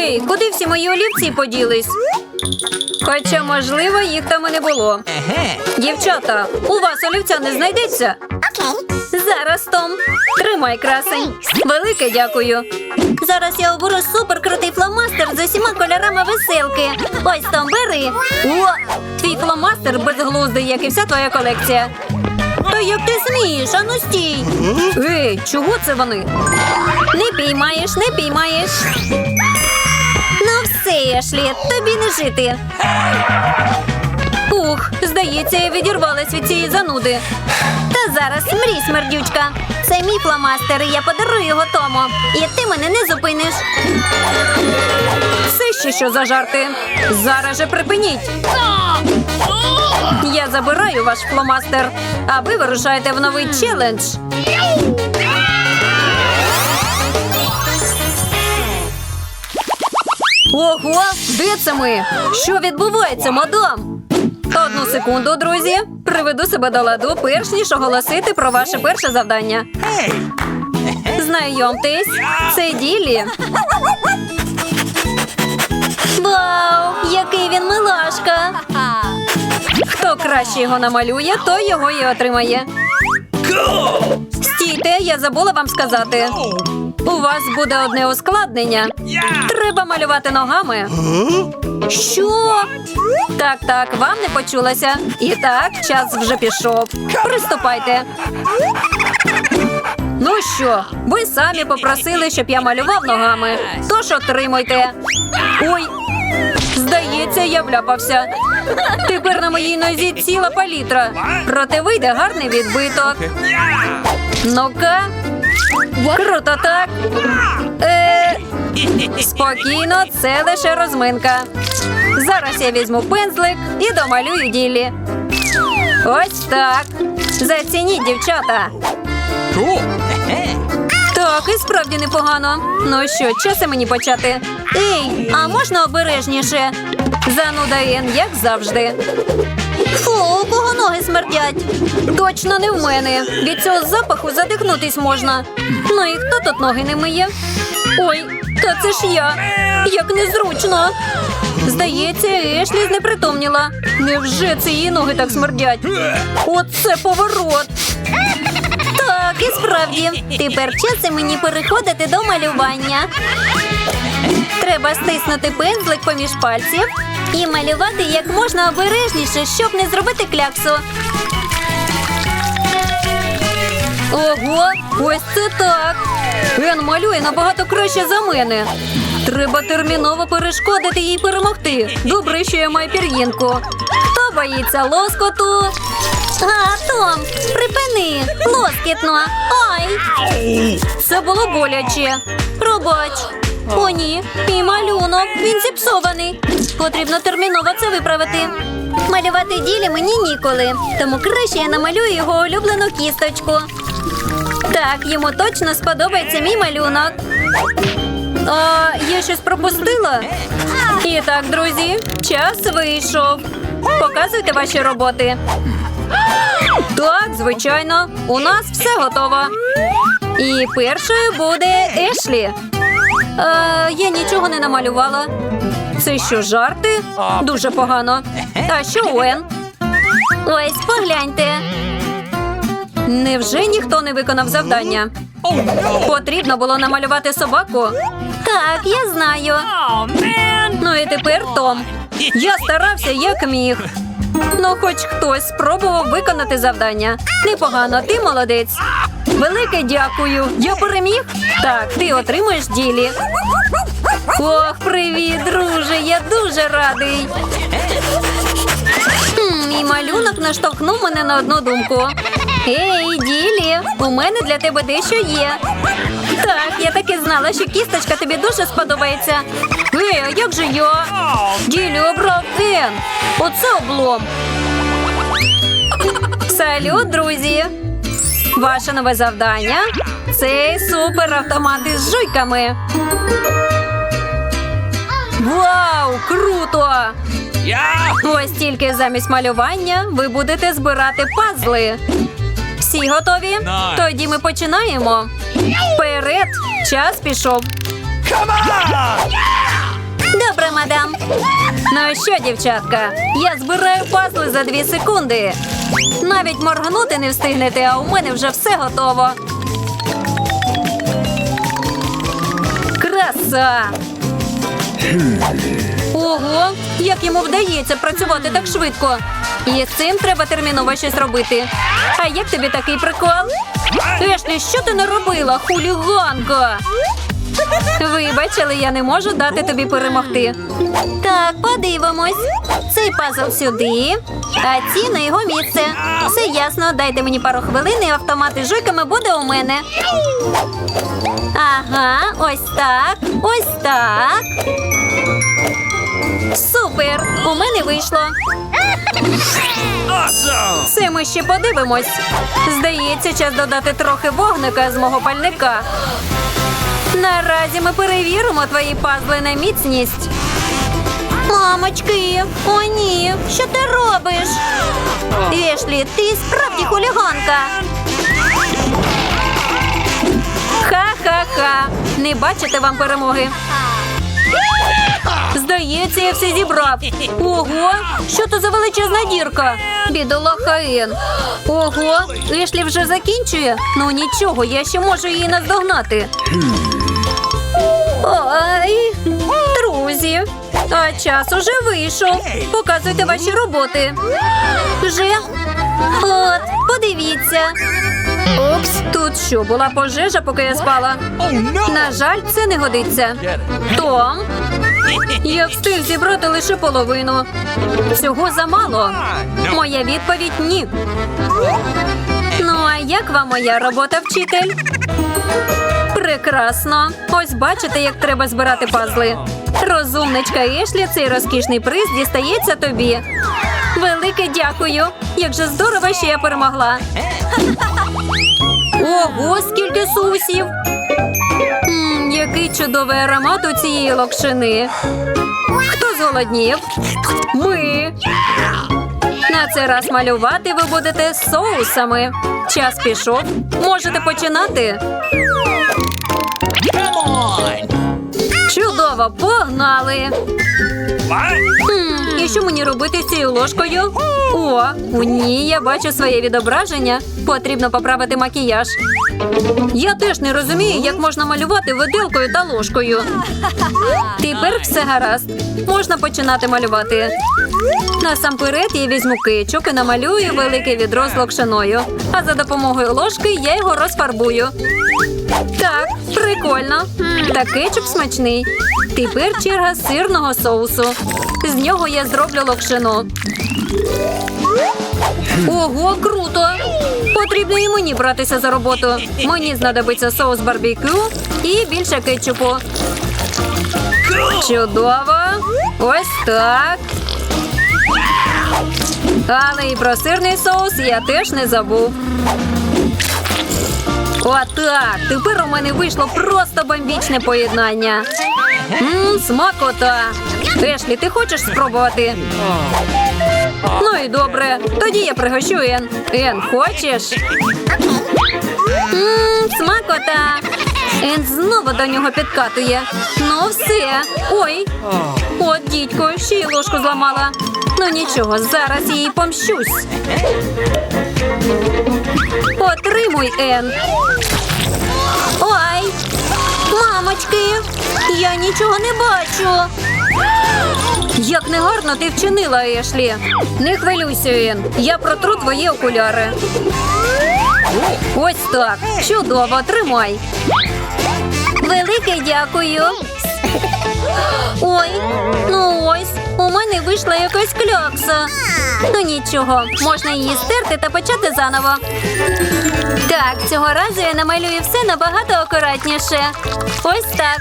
Ей, куди всі мої олівці поділись? Хоча, можливо, їх там і не було. Дівчата, у вас олівця не знайдеться? Зараз, Том. Тримай, красень. Велике дякую. Зараз я оберу суперкрутий фломастер з усіма кольорами веселки. Ось Том, бери. О, твій фломастер безглуздий, як і вся твоя колекція. Та як ти смієш, ану стій. Ей, чого це вони? Не піймаєш, не піймаєш. Ешлі, тобі не жити. Ух, здається, я відірвалась від цієї зануди. Та зараз мрій, смердючка. Це мій фломастер, і я подарую його Тому. І ти мене не зупиниш. Це ще що за жарти? Зараз же припиніть. Я забираю ваш фломастер, а ви вирушаєте в новий челендж. Ого, де це ми? Що відбувається, мадам? Одну секунду, друзі. Приведу себе до ладу, перш ніж оголосити про ваше перше завдання. Знайомтесь, це Ділі. Вау, який він милашка! Хто краще його намалює, той його і отримає. Стійте, я забула вам сказати. У вас буде одне ускладнення. Треба малювати ногами. Що? Так, так, вам не почулося. І так, час вже пішов. Приступайте. Ну що, ви самі попросили, щоб я малював ногами. Тож отримуйте. Ой, здається, я вляпався. Тепер на моїй нозі ціла палітра. Проте вийде гарний відбиток. Ну-ка. Круто так. Е, спокійно, це лише розминка. Зараз я візьму пензлик і домалюю ділі. Ось так. Зацініть, дівчата. Так, і справді непогано. Ну що, час і мені почати. Ей, а можна обережніше? Зануда Ен, як завжди. Фу, у кого ноги смердять. Точно не в мене. Від цього запаху задихнутись можна. Ну і хто тут ноги не миє? Ой, та це ж я. Як незручно. Здається, Ешлі знепритомніла. Невже це її ноги так смердять? Оце поворот. Так, і справді. Тепер час мені переходити до малювання. Треба стиснути пензлик поміж пальців і малювати як можна обережніше, щоб не зробити кляксу. Ого, ось це так. Ен малює набагато краще за мене. Треба терміново перешкодити їй перемогти. Добре, що я маю пір'їнку. Хто боїться лоскоту? А, Том, припини, лоскітно. Ай! Це було боляче. Пробач. О, ні, мій малюнок, він зіпсований. Потрібно терміново це виправити. Малювати ділі мені ніколи, тому краще я намалюю його улюблену кісточку. Так, йому точно сподобається мій малюнок. А, я щось пропустила? І так, друзі, час вийшов. Показуйте ваші роботи. Так, звичайно, у нас все готово. І першою буде Ешлі. Е, я нічого не намалювала. Це що, жарти? Дуже погано. А що Уен? Ось, погляньте. Невже ніхто не виконав завдання? Потрібно було намалювати собаку. Так, я знаю. Ну і тепер Том. Я старався як міг. Ну, хоч хтось спробував виконати завдання. Непогано, ти молодець. Велике дякую. Я переміг? Так, ти отримуєш ділі. Ох, привіт, друже. Я дуже радий. Хм, Мій малюнок наштовхнув мене на одну думку. Ей, Ділі, у мене для тебе дещо є. Так, я таки знала, що кісточка тобі дуже сподобається. Ей, а як же я? Ділі обрав Ен. Оце облом. Салют, друзі! Ваше нове завдання це суперавтомат із жуйками. Вау, круто! Ось тільки замість малювання ви будете збирати пазли. Всі готові? Тоді ми починаємо. Вперед! Час пішов. Come on! Ну що, дівчатка, я збираю пазли за дві секунди. Навіть моргнути не встигнете, а у мене вже все готово. Краса! Ого, як йому вдається працювати так швидко. І з цим треба терміново щось робити. А як тобі такий прикол? Ешлі, що ти наробила, хуліганка? Вибач, але я не можу дати тобі перемогти. Так, подивимось. Цей пазл сюди, а ці на його місце. Все ясно, дайте мені пару хвилин, і автомат із жуйками буде у мене. Ага, ось так, ось так. Супер! У мене вийшло. Це ми ще подивимось. Здається, час додати трохи вогника з мого пальника. Наразі ми перевіримо твої пазли на міцність. Мамочки, о ні, що ти робиш? Ешлі, ти справді хуліганка. Ха-ха-ха. Не бачите вам перемоги. Здається, я все зібрав. Ого, що то за величезна дірка? Бідолаха Ен. Ого, Ешлі вже закінчує. Ну нічого, я ще можу її наздогнати. Ой, друзі, а час уже вийшов. Показуйте ваші роботи. Вже? От, подивіться. Упс, тут що, була пожежа, поки я спала? На жаль, це не годиться. Том, я встиг зібрати лише половину. Цього замало. Моя відповідь ні. Ну, а як вам моя робота, вчитель? Прекрасно. Ось бачите, як треба збирати пазли. Розумничка Ешлі, цей розкішний приз дістається тобі. Велике дякую. Як же здорово, що я перемогла. Ого, скільки сусів! М, який чудовий аромат у цієї локшини. Хто зголоднів? Ми. На цей раз малювати ви будете соусами. Час пішов. Можете починати. Чудово, погнали! Хм, і що мені робити з цією ложкою? О, у ній я бачу своє відображення. Потрібно поправити макіяж. Я теж не розумію, як можна малювати виделкою та ложкою. Тепер все гаразд. Можна починати малювати. Насамперед я візьму кетчуп і намалюю велике відро з локшиною. А за допомогою ложки я його розфарбую. Так, прикольно. Та кетчуп смачний. Тепер черга сирного соусу. З нього я зроблю локшину. Ого, круто! Потрібно і мені братися за роботу. Мені знадобиться соус барбекю і більше кетчупу. Чудово! Ось так. Але і про сирний соус я теж не забув. Отак. Тепер у мене вийшло просто бомбічне поєднання. Мм, смакота. Ешлі, ти хочеш спробувати? Ну і добре. Тоді я пригощу Ен. Ен, хочеш? Мм, смакота. Ен знову до нього підкатує. Ну все. Ой. От, дідько, ще й ложку зламала. Ну нічого, зараз їй помщусь. Отримуй, Ен. Ой, мамочки, я нічого не бачу. Як негарно ти вчинила, Ешлі. Не хвилюйся, Ен. Я протру твої окуляри. Ось так. Чудово, тримай. Велике дякую. Ой, ну ось, у мене вийшла якась клякса. Ну нічого, можна її стерти та почати заново. Так, цього разу я намалюю все набагато акуратніше. Ось так.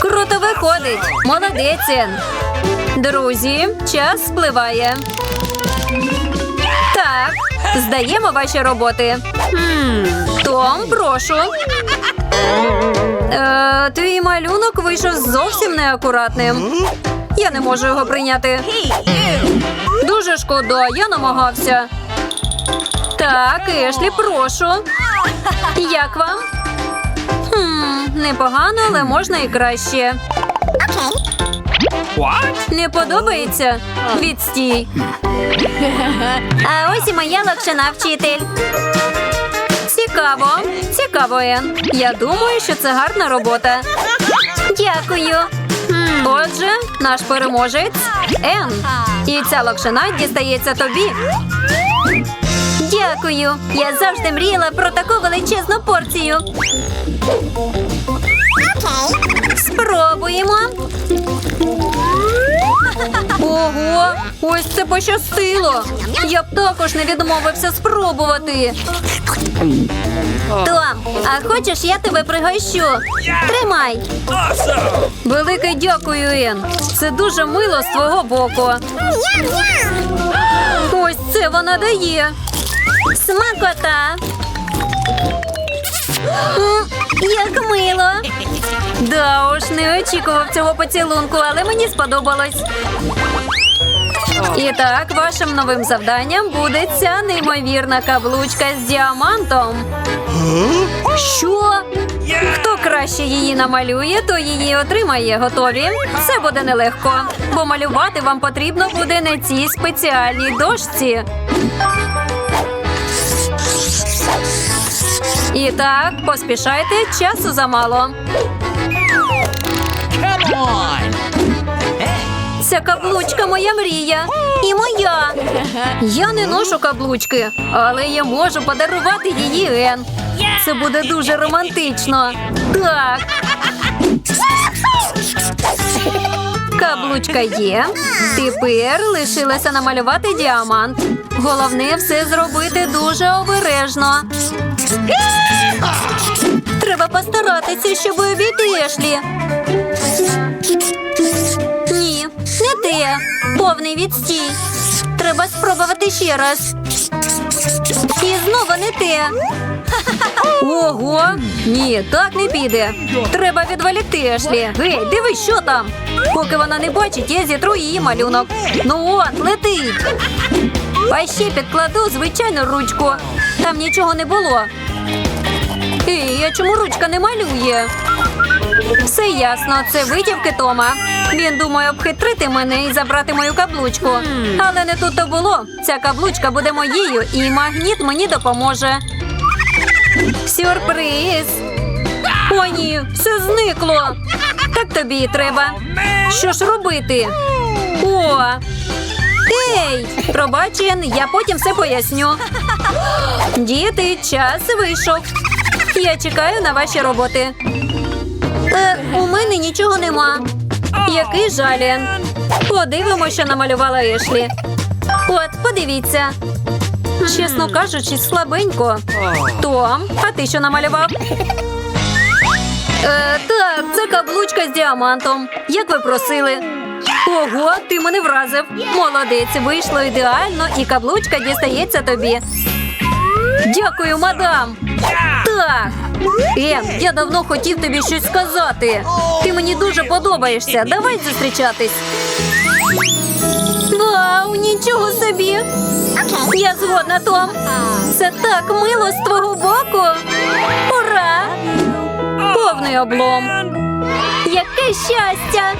Круто виходить. Молодець. Друзі, час спливає. Так, здаємо ваші роботи. Том, прошу. Е, твій малюнок вийшов зовсім неакуратним. Я не можу його прийняти. Дуже шкода, я намагався. Так, Ешлі, прошу. Як вам? Хм, непогано, але можна і краще. Не подобається? Відстій. А ось і моя локшина вчитель. Цікаво, цікаво, Ен. Я думаю, що це гарна робота. Дякую. Отже, наш переможець Ен. І ця локшина дістається тобі. Дякую. Я завжди мріяла про таку величезну порцію. Спробуємо. Ого, ось це пощастило. Я б також не відмовився спробувати. Том, а хочеш, я тебе пригощу? Тримай. Велике дякую, Ен. Це дуже мило з твого боку. Ось це вона дає. Смакота. Як мило. Да уж, не очікував цього поцілунку, але мені сподобалось. І так, вашим новим завданням буде ця неймовірна каблучка з діамантом. Що? Хто краще її намалює, то її отримає. Готові? Це буде нелегко, бо малювати вам потрібно буде на цій спеціальній дошці. І так, поспішайте, часу замало. Ця каблучка моя мрія. І моя. Я не ношу каблучки, але я можу подарувати її Ен. Це буде дуже романтично. Так. Каблучка є. Тепер лишилося намалювати діамант. Головне все зробити дуже обережно. Треба постаратися, щоб обійти. Ні, не те. Повний відстій. Треба спробувати ще раз. І знову не те. Ого! Ні, так не піде. Треба відволікти Ешлі. Гей, дивись, що там. Поки вона не бачить, я зітру її малюнок. Ну от, летить. А ще підкладу звичайну ручку. Там нічого не було. Ей, а чому ручка не малює? Все ясно, це витівки Тома. Він думає обхитрити мене і забрати мою каблучку. Але не тут то було. Ця каблучка буде моєю, і магніт мені допоможе. Сюрприз! О, ні, все зникло. Так тобі і треба. Що ж робити? О! Ей! Пробач, Ен, я потім все поясню. Діти, час вийшов. Я чекаю на ваші роботи. Е, у мене нічого нема. Який жаль. Подивимося, що намалювала Ешлі. От, подивіться. Чесно кажучи, слабенько. Том, а ти що намалював? Е, так, це каблучка з діамантом. Як ви просили. Ого, ти мене вразив. Молодець, вийшло ідеально, і каблучка дістається тобі. Дякую, мадам. Так. Ем, я давно хотів тобі щось сказати. Ти мені дуже подобаєшся. Давай зустрічатись. Вау, нічого собі. Я згодна, Том. Це так мило з твого боку. Ура! Повний облом. Яке щастя!